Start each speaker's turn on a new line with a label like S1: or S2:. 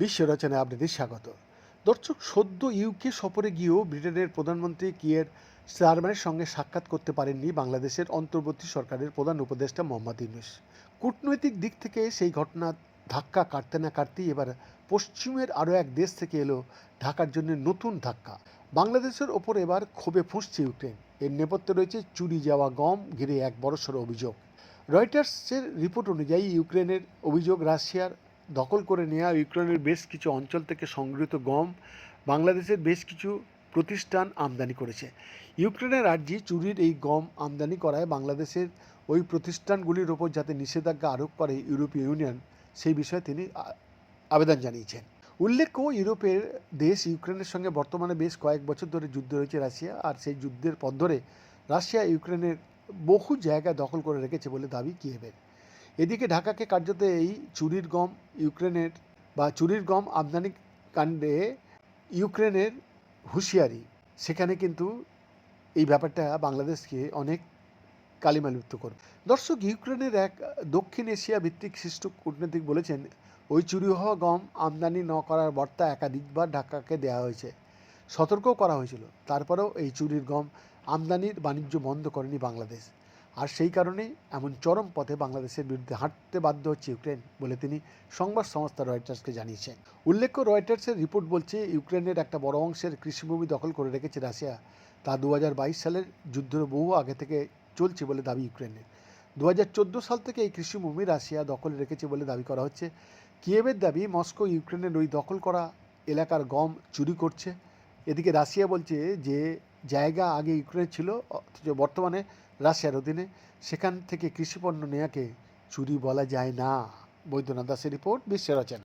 S1: বিশ্ব রচনায় আপনাদের স্বাগত। দর্শক, সদ্য ইউকে সফরে গিয়েও ব্রিটেনের প্রধানমন্ত্রী কিয়ের স্টারম্যানের সঙ্গে সাক্ষাৎ করতে পারেননি বাংলাদেশের অন্তর্বর্তী সরকারের প্রধান উপদেষ্টা মোহাম্মদ ইউনুস। কূটনৈতিক দিক থেকে সেই ঘটনা ধাক্কা কাটতে না কাটতেই এবার পশ্চিমের আরও এক দেশ থেকে এলো ঢাকার জন্য নতুন ধাক্কা। বাংলাদেশের ওপর এবার ক্ষোভে ফুঁসছে ইউক্রেন। এর নেপথ্যে রয়েছে চুরি যাওয়া গম, ঘিরে এক বড়সড় অভিযোগ। রয়টার্সের রিপোর্ট অনুযায়ী ইউক্রেনের অভিযোগ রাশিয়ার দখল করে নেওয়া ইউক্রেনের বেশ কিছু অঞ্চল থেকে সংগৃহীত গম, বাংলাদেশের বেশ কিছু প্রতিষ্ঠান আমদানি করেছে। ইউক্রেনের রাজ্যে চুরির এই গম আমদানি করায় বাংলাদেশের ওই প্রতিষ্ঠানগুলির ওপর যাতে নিষেধাজ্ঞা আরোপ করে ইউরোপীয় ইউনিয়ন, সেই বিষয়ে তিনি আবেদন জানিয়েছেন। উল্লেখ্য, ইউরোপের দেশ ইউক্রেনের সঙ্গে বর্তমানে বেশ কয়েক বছর ধরে যুদ্ধ রয়েছে রাশিয়া, আর সেই যুদ্ধের পথ ধরে রাশিয়া ইউক্রেনের বহু জায়গা দখল করে রেখেছে বলে দাবি কিয়েভের। এদিকে ঢাকাকে কার্যত এই চুরির গম ইউক্রেনের বা চুরির গম আমদানি কাণ্ডে ইউক্রেনের হুঁশিয়ারি। সেখানে কিন্তু এই ব্যাপারটা বাংলাদেশকে অনেক কালিমালিপ্ত করবে। দর্শক, ইউক্রেনের এক দক্ষিণ এশিয়া ভিত্তিক শিষ্ট কূটনীতিক বলেছেন, ওই চুরি হওয়া গম আমদানি ন করার বার্তা একাধিকবার ঢাকাকে দেওয়া হয়েছে। সতর্কও করা হয়েছিল। তারপরেও এই চুরির গম আমদানির বাণিজ্য বন্ধ করেনি বাংলাদেশ। আর সেই কারণেই এমন চরম পথে বাংলাদেশের বিরুদ্ধে হাঁটতে বাধ্য হচ্ছে ইউক্রেন বলে তিনি সংবাদ সংস্থা রয়টার্সকে জানিয়েছেন। উল্লেখ্য, রয়টার্সের রিপোর্ট বলছে, ইউক্রেনের একটা বড় অংশের কৃষিভূমি দখল করে রেখেছে রাশিয়া। তা দু হাজার বাইশ সালের যুদ্ধের বহু আগে থেকে চলছে বলে দাবি ইউক্রেনের। দু হাজার চোদ্দ সাল থেকে এই কৃষিভূমি রাশিয়া দখল রেখেছে বলে দাবি করা হচ্ছে। কিয়েভের দাবি, মস্কো ইউক্রেনের ওই দখল করা এলাকার গম চুরি করছে। এদিকে রাশিয়া বলছে যে জায়গা আগে ইউক্রেন ছিল, অথচ বর্তমানে রাশিয়ার অধীনে। সেখান থেকে কৃষিপণ্য নেয়াকে চুরি বলা যায় না। বৈদ্যনাথ দাসের রিপোর্ট বিশ্বের রচনা।